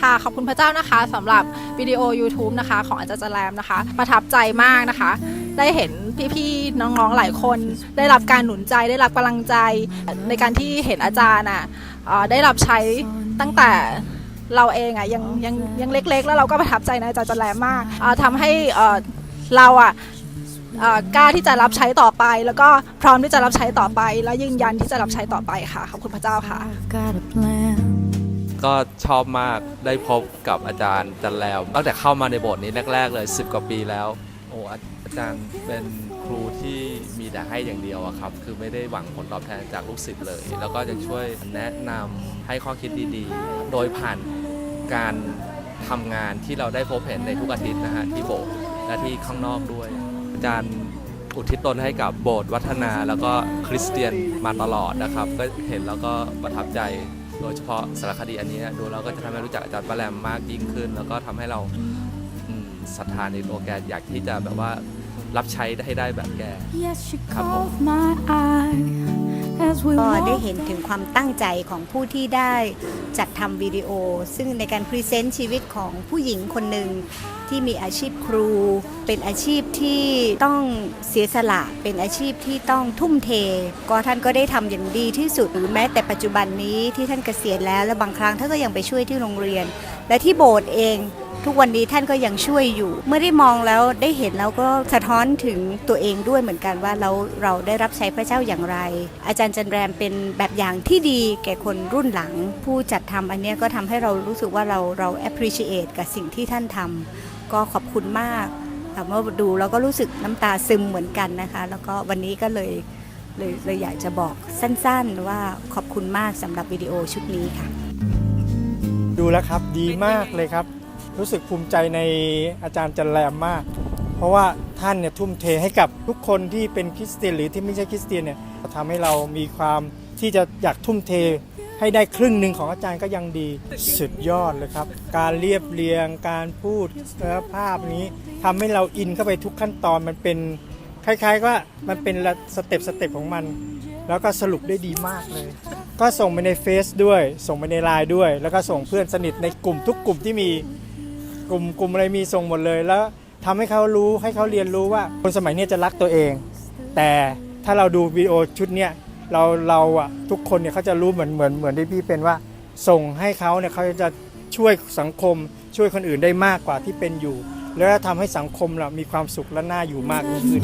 ค่ะขอบคุณพระเจ้านะคะสำหรับวิดีโอ YouTube นะคะ ของอาจารย์แจแรมนะคะ ประทับใจมากนะคะ ได้เห็นพี่ๆน้องๆหลายคน ได้รับการหนุนใจได้รับกำลังใจในการที่เห็นอาจารย์อะได้รับใช้ตั้งแต่เราเองอะยังยังยังเล็กๆ แล้วเราก็ประทับใจในอาจารย์แจแรมมากทำให้เราอะ กล้าที่จะรับใช้ต่อไป แล้วก็พร้อมที่จะรับใช้ต่อไป และยืนยันที่จะรับใช้ต่อไปค่ะขอบคุณพระเจ้าค่ะ I've got a plan. ก็ชอบมากได้พบกับอาจารย์จันแรมตั้งแต่เข้ามาในโบสถ์นี้แรก ๆ เลย 10 กว่าปีแล้วโอ้อาอาจารย์เป็นครูที่มีแต่ให้อย่างเดียวอะครับ คือไม่ได้หวังผลตอบแทนจากลูกศิษย์เลย แล้วก็จะช่วยแนะนำให้ข้อคิดดีๆ โดยผ่านการทำงานที่เราได้พบเห็นในทุกอาทิตย์นะฮะที่โบสถ์และที่ข้างนอกด้วย อาจารย์อุทิศตนให้กับโบสถ์วัฒนาแล้วก็คริสเตียนมาตลอดนะครับ ก็เห็นแล้วก็ประทับใจโดยเฉพาะสารคดีอันนี้ดูแล้วก็จะทำให้รู้จักอาจารย์ปะแรมมากยิ่งขึ้น แล้วก็ทำให้เราอืมศรัทธาในตัวแกอยากที่จะแบบว่ารับใช้ให้ได้แบบแก Yes, she Come on. caught ก็ได้เห็นถึงความตั้งใจของผู้ที่ได้จัดทำวิดีโอ ซึ่งในการพรีเซนต์ชีวิตของผู้หญิงคนหนึ่งที่มีอาชีพครู เป็นอาชีพที่ต้องเสียสละ เป็นอาชีพที่ต้องทุ่มเท ก็ท่านก็ได้ทำอย่างดีที่สุดหรือแม้แต่ปัจจุบันนี้ที่ท่านเกษียณแล้วและบางครั้งท่านก็ยังไปช่วยที่โรงเรียน และที่โบสถ์เอง ทุกวันนี้ท่านก็ยังช่วยอยู่ เมื่อได้มองแล้วได้เห็นแล้วก็สะท้อนถึงตัวเองด้วยเหมือนกันว่าเราเราได้รับใช้พระเจ้าอย่างไร อาจารย์จันแรมเป็นแบบอย่างที่ดีแก่คนรุ่นหลัง ผู้จัดทำอันนี้ก็ทำให้เรารู้สึกว่าเราเรา appreciate กับสิ่งที่ท่านทำก็ขอบคุณมากแต่เมื่อดูเราก็รู้สึกน้ำตาซึมเหมือนกันนะคะ แล้วก็วันนี้ก็เลยเลยเลยอยากจะบอกสั้นๆว่าขอบคุณมากสำหรับวิดีโอชุดนี้ค่ะ ดูแล้วครับดีมากเลยครับ รู้สึกภูมิใจในอาจารย์จันแรมมาก เพราะว่าท่านเนี่ยทุ่มเทให้กับทุกคนที่เป็นคริสเตียนหรือที่ไม่ใช่คริสเตียนเนี่ยทำให้เรามีความที่จะอยากทุ่มเทให้ได้ครึ่งหนึ่งของอาจารย์ก็ยังดีสุดยอดเลยครับ การเรียบเรียงการพูดและภาพนี้ทำให้เราอินเข้าไปทุกขั้นตอนมันเป็นคล้ายๆว่ามันเป็นสเต็ปสเต็ปของมัน แล้วก็สรุปได้ดีมากเลย ก็ส่งไปในเฟซด้วย ส่งไปในไลน์ด้วย แล้วก็ส่งเพื่อนสนิทในกลุ่มทุกกลุ่มที่มี กลุ่มกลุ่มอะไรมีส่งหมดเลย แล้วทำให้เขารู้ให้เขาเรียนรู้ว่าคนสมัยนี้จะรักตัวเอง แต่ถ้าเราดูวิดีโอชุดเนี้ยเราเราอะทุกคนเนี่ยเขาจะรู้เหมือนเหมือนเหมือนที่พี่เป็นว่า ส่งให้เขาเนี่ยเขาจะช่วยสังคมช่วยคนอื่นได้มากกว่าที่เป็นอยู่ แล้วทำให้สังคมเรามีความสุขและน่าอยู่มากยิ่งขึ้น